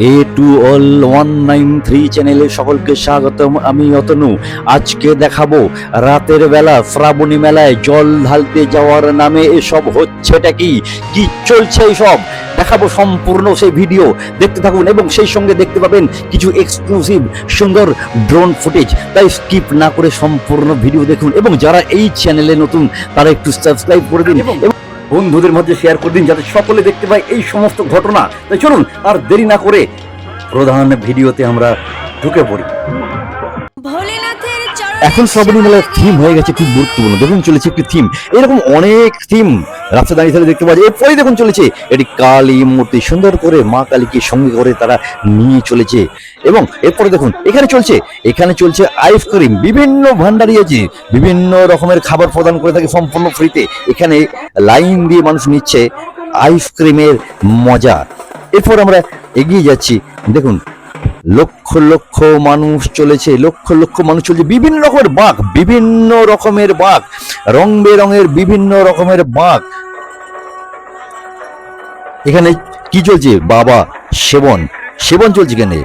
A to all one nine three চ্যানেলে সকলকে স্বাগতম, আমি অতনু। আজকে দেখাবো রাতের বেলা শ্রাবণী মেলায় জল ঢালতে যাওয়ার নামে এসব হচ্ছেটা কি? কি চলছে সব দেখাবো সম্পূর্ণ সেই ভিডিও, দেখতে থাকুন এবং সেই সঙ্গে দেখতে পাবেন কিছু এক্সক্লুসিভ সুন্দর ড্রোন ফুটেজ তাই স্কিপ না করে সম্পূর্ণ ভিডিও দেখুন এবং যারা এই চ্যানেলে নতুন, তারা একটু সাবস্ক্রাইব করে দিন। এবং বন্ধুদের মধ্যে শেয়ার করে দিন যাতে সকলে দেখতে পায় এই সমস্ত ঘটনা। তাই চলুন, আর দেরি না করে প্রধান ভিডিওতে আমরা ঢুকে পড়ি। এখন শ্রাবণী মেলার থিম হয়ে গেছে খুব গুরুত্বপূর্ণ। দেখুন চলেছে একটি থিম এরকম অনেক থিম রাস্তা দাঁড়িয়ে থাকলে দেখতে পাওয়া যায়। এরপরে দেখুন চলেছে এটি কালী মূর্তি। সুন্দর করে মা কালীকে সঙ্গে করে তারা নিয়ে চলেছে। এবং এরপরে দেখুন, এখানে চলছে এখানে চলছে আইসক্রিম বিভিন্ন ভান্ডারি আছে। বিভিন্ন রকমের খাবার প্রদান করে থাকে সম্পূর্ণ ফ্রিতে এখানে লাইন দিয়ে মানুষ নিচ্ছে আইসক্রিমের মজা। এরপর আমরা এগিয়ে যাচ্ছি। দেখুন লক্ষ লক্ষ মানুষ চলেছে, লক্ষ লক্ষ মানুষ চলছে, বিভিন্ন রকমের বাঘ, বিভিন্ন রকমের বাঘ, রং বেরঙের বিভিন্ন রকমের বাঘ। এখানে কি চলছে? বাবা, সেবন। সেবন চলছে এখানে।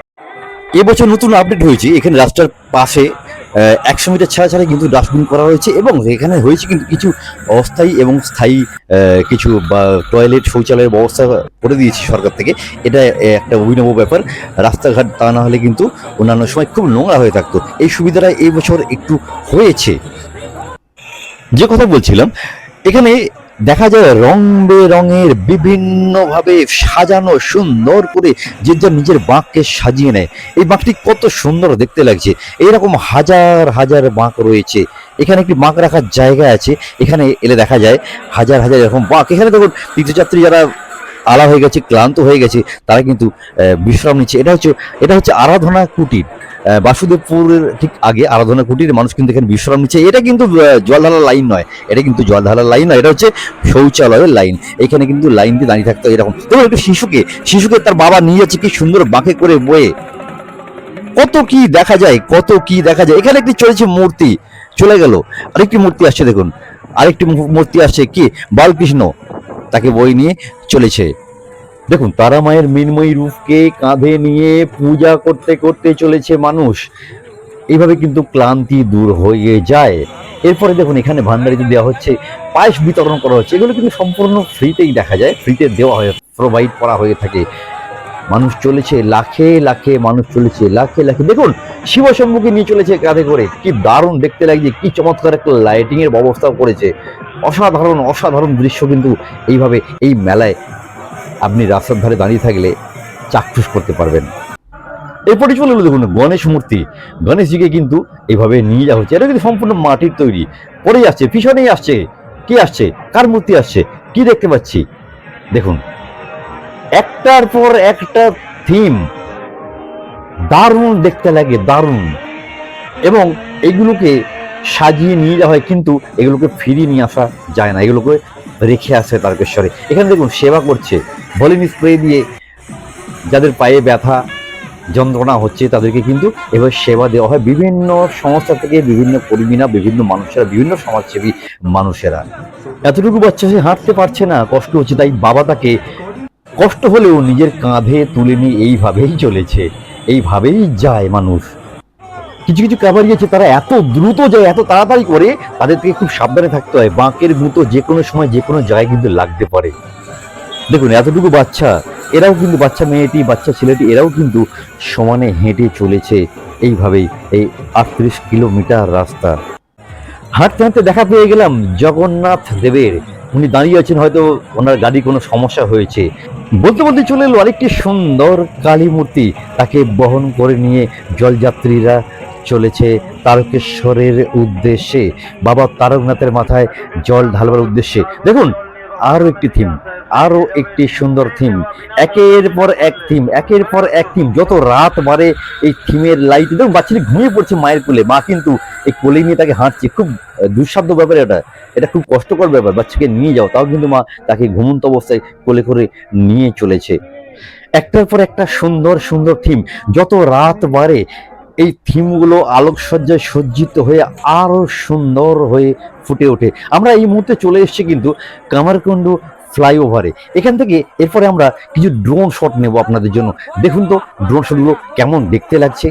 এবছর নতুন আপডেট হয়েছে, এখানে রাস্তার পাশে একশো মিটার ছাড়া ছাড়া কিন্তু ডাস্টবিন করা হয়েছে এবং এখানে হয়েছে কিন্তু কিছু অস্থায়ী এবং স্থায়ী কিছু বা টয়লেট শৌচালয়ের ব্যবস্থা করে দিয়েছে সরকার থেকে। এটা একটা অভিনব ব্যাপার। রাস্তাঘাট তা না হলে কিন্তু অন্যান্য সময় খুব নোংরা হয়ে থাকতো। এই সুবিধাটা এই বছর একটু হয়েছে। যে কথা বলছিলাম, এখানে দেখা যায় রং বেরঙের বিভিন্নভাবে সাজানো সুন্দর করে যে যার নিজের বাঁককে সাজিয়ে নেয়। এই বাঁকটি কত সুন্দর দেখতে লাগছে। এইরকম হাজার হাজার বাঁক রয়েছে। এখানে একটি বাঁক রাখার জায়গা আছে। এখানে এলে দেখা যায় হাজার হাজার এরকম বাঁক। এখানে দেখুন তীর্থযাত্রী যারা আলা হয়ে গেছে, ক্লান্ত হয়ে গেছে, তারা কিন্তু বিশ্রাম নিচ্ছে। এটা হচ্ছে এটা হচ্ছে আরাধনা কুটির। বাসুদেবপুরের ঠিক আগে আরাধনা কুটির মানুষ কিন্তু এখানে বিশ্রাম নিচ্ছে। এটা কিন্তু আহ, জল ঢালার লাইন নয়। এটা কিন্তু জল ঢালার লাইন নয়। এটা হচ্ছে শৌচালয়ের লাইন। এখানে কিন্তু লাইন দিয়ে দাঁড়িয়ে থাকতে এরকম। দেখুন একটু শিশুকে শিশুকে তার বাবা নিয়ে যাচ্ছে কি সুন্দর বাঁকে করে বয়ে। কত কি দেখা যায় কত কি দেখা যায়। এখানে একটি চলেছে মূর্তি চলে গেল। আরেকটি মূর্তি আসছে দেখুন। আরেকটি মূর্তি আসছে কি? বালকৃষ্ণ তাকে বই নিয়ে চলেছে। দেখুন, তারা মায়ের মৃন্ময়ী রূপকে কাঁধে নিয়ে পূজা করতে করতে চলেছে মানুষ। এইভাবে কিন্তু ক্লান্তি দূর হয়ে যায়। এরপরে দেখুন, এখানে ভান্ডারিতে দেওয়া হচ্ছে, পায়েস বিতরণ করা হচ্ছে, এগুলো কিন্তু সম্পূর্ণ ফ্রিতেই দেখা যায়, ফ্রিতে দেওয়া হয় প্রোভাইড করা হয়ে থাকে। মানুষ চলেছে লাখে লাখে, মানুষ চলেছে লাখে লাখে। দেখুন, শিবশম্ভুকে নিয়ে চলেছে কাঁধে করে। কি দারুণ দেখতে লাগছে, কি চমৎকার একটা লাইটিংয়ের ব্যবস্থা করেছে। অসাধারণ অসাধারণ দৃশ্য কিন্তু এইভাবে এই মেলায় আপনি রাস্তার ধারে দাঁড়িয়ে থাকলে চাক্ষুষ করতে পারবেন। এরপরে চলে এলো দেখুন গণেশ মূর্তি। গণেশজিকে কিন্তু এইভাবে নিয়ে যাওয়া হচ্ছে। এটা কিন্তু সম্পূর্ণ মাটির তৈরি। পরেই আসছে, পিছনেই আসছে। কি আসছে? কার মূর্তি আসছে? কি দেখতে পাচ্ছি? দেখুন। একটার পর একটা থিম দারুণ দেখতে লাগে, দারুণ। এবং এগুলোকে সাজিয়ে নিয়ে যাওয়া হয়, কিন্তু এগুলোকে ফিরিয়ে নিয়ে আসা যায় না। এগুলোকে রেখে আসে তারকেশ্বরে। এখানে দেখুন সেবা করছে। ভলিনি স্প্রে দিয়ে। যাদের পায়ে ব্যথা, যন্ত্রণা হচ্ছে, তাদেরকে কিন্তু এবার সেবা দেওয়া হয়। বিভিন্ন সংস্থা থেকে বিভিন্ন কর্মীরা, বিভিন্ন মানুষেরা, বিভিন্ন সমাজসেবী মানুষেরা। এতটুকু বাচ্চা সে হাঁটতে পারছে না, কষ্ট হচ্ছে, তাই বাবা তাকে কষ্ট হলেও নিজের কাঁধে তুলে নিয়ে এইভাবেই চলেছে, এইভাবেই যায় মানুষ। কিছু কিছু কাবারি আছে তারা এত দ্রুত যায়, এত তাড়াতাড়ি করে তাদের থেকে খুব সাবধানে থাকতে হয়। বাঁকের গুঁতো যে কোনো সময়, যে কোনো জায়গায় কিন্তু লাগতে পারে। দেখুন, এতটুকু বাচ্চা, এরাও কিন্তু বাচ্চা মেয়েটি, বাচ্চা ছেলেটি, এরাও কিন্তু সমানে হেঁটে চলেছে এইভাবেই এই আটত্রিশ কিলোমিটার রাস্তা। হাঁটতে হাঁটতে দেখা পেয়ে গেলাম জগন্নাথ দেবের। উনি দাঁড়িয়ে আছেন, হয়তো ওনার গাড়ি কোনো সমস্যা হয়েছে। বলতে বলতে চলে এলো আরেকটি সুন্দর কালী মূর্তি, তাকে বহন করে নিয়ে জলযাত্রীরা চলেছে তারকেশ্বরের উদ্দেশ্যে। বাবা তারকনাথের মাথায় জল ঢালবার উদ্দেশ্যে। দেখুন, আরও একটি থিম আরও একটি সুন্দর থিম একের পর এক থিম একের পর এক থিম যত রাত বাড়ে, এই থিমের লাইট দেখুন, বাচ্চাটি ঘুমিয়ে পড়ছে মায়ের কোলে। মা কিন্তু এই কোলে নিয়ে তাকে হাঁটছে। খুব দুঃসাধ্য ব্যাপার এটা। এটা খুব কষ্টকর ব্যাপার। বাচ্চাকে নিয়ে যাও। তাও কিন্তু মা তাকে ঘুমন্ত অবস্থায় কোলে করে নিয়ে চলেছে। একটার পর একটা সুন্দর সুন্দর থিম যত রাত বাড়ে, এই থিমগুলো আলোকসজ্জায় সজ্জিত হয়ে আরও সুন্দর হয়ে ফুটে ওঠে। আমরা এই মুহূর্তে চলে এসেছি কিন্তু কামারকুণ্ডু ফ্লাইওভারে। এখান থেকে এরপরে আমরা কিছু ড্রোন শট নেব আপনাদের জন্য। দেখুন তো ড্রোন শটগুলো কেমন দেখতে লাগছে।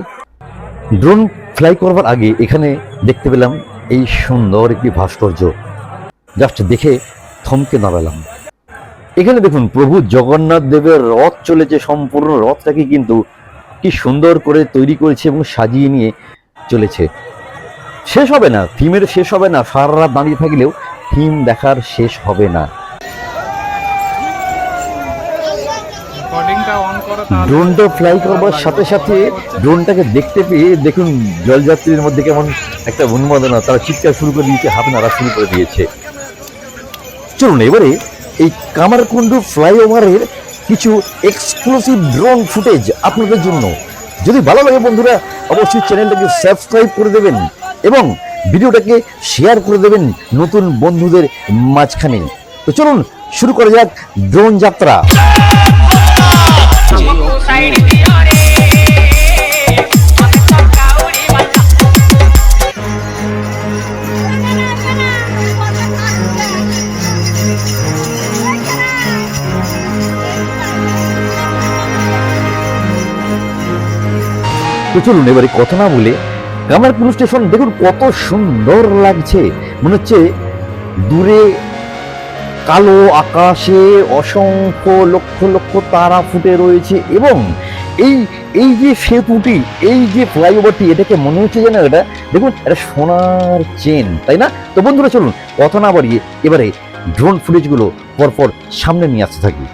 ড্রোন ফ্লাই করবার আগে এখানে দেখতে পেলাম এই সুন্দর একটি ভাস্কর্য। জাস্ট দেখে থমকে দাঁড়ালাম। এখানে দেখুন, প্রভু জগন্নাথ দেবের রথ চলেছে সম্পূর্ণ। রথটাকে কিন্তু কি সুন্দর করে তৈরি করেছে এবং সাজিয়ে নিয়ে চলেছে। শেষ হবে না থিমের শেষ হবে না, সারা রাত দাঁড়িয়ে থাকলেও থিম দেখার শেষ হবে না রেকর্ডিংটা অন করো তাহলে ড্রোনটা ফ্লাই করবার সাথে সাথে ড্রোনটাকে দেখতে পেয়ে দেখুন জলযাত্রীদের মধ্যে কেমন একটা উন্মাদনা। তারা চিৎকার শুরু করে দিয়েছে, হাত নাড়া শুরু করে দিয়েছে। চলুন এবারে এই কামারকুণ্ডু ফ্লাইওভারের কিছু এক্সক্লুসিভ ড্রোন ফুটেজ আপনাদের জন্য। যদি ভালো লাগে বন্ধুরা, অবশ্যই চ্যানেলটাকে সাবস্ক্রাইব করে দেবেন এবং ভিডিওটাকে শেয়ার করে দেবেন নতুন বন্ধুদের মাঝখানে। তো চলুন শুরু করা যাক ড্রোন যাত্রা। তো চলুন, এবারে কথা না বলে কামারপুর স্টেশন দেখুন কত সুন্দর লাগছে। মনে হচ্ছে দূরে কালো আকাশে অসংখ্য লক্ষ লক্ষ তারা ফুটে রয়েছে এবং এই এই যে সেতুটি, এই যে ফ্লাইওভারটি, এটাকে মনে হচ্ছে যেন এটা, দেখুন, এটা সোনার চেন, তাই না? তো বন্ধুরা, চলুন, কথা না বাড়িয়ে এবারে ড্রোন ফুটেজগুলো পরপর সামনে নিয়ে আসতে থাকি।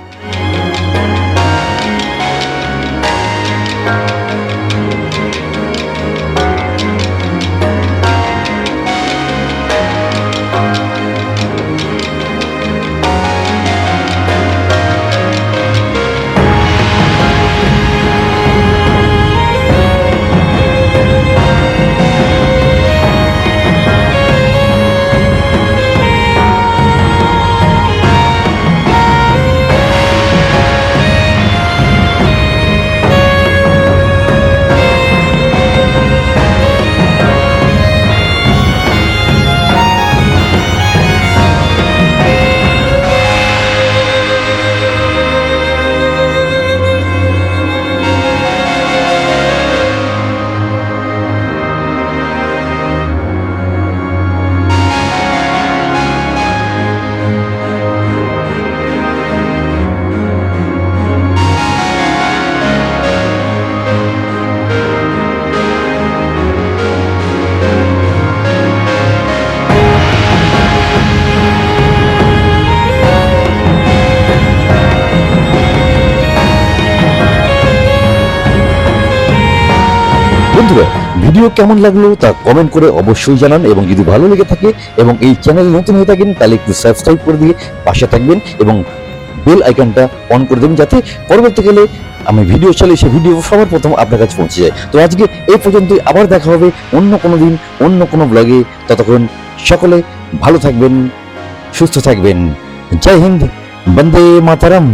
বন্ধুরা, ভিডিও কেমন লাগল তা কমেন্ট করে অবশ্যই জানান এবং যদি ভালো লেগে থাকে এবং এই চ্যানেল নতুন হয়ে থাকেন, তাহলে একটু সাবস্ক্রাইব করে দিয়ে পাশে থাকবেন এবং বেল আইকনটা অন করে দেবেন যাতে পরবর্তীকালে আমি ভিডিও চালে সে ভিডিও সবার প্রথম আপনার কাছে পৌঁছে যায়। তো আজকে এই পর্যন্তই, আবার দেখা হবে অন্য কোনো দিন, অন্য কোনো ব্লগে ততক্ষণ সকলে ভালো থাকবেন, সুস্থ থাকবেন। জয় হিন্দ, বন্দে মাতারাম।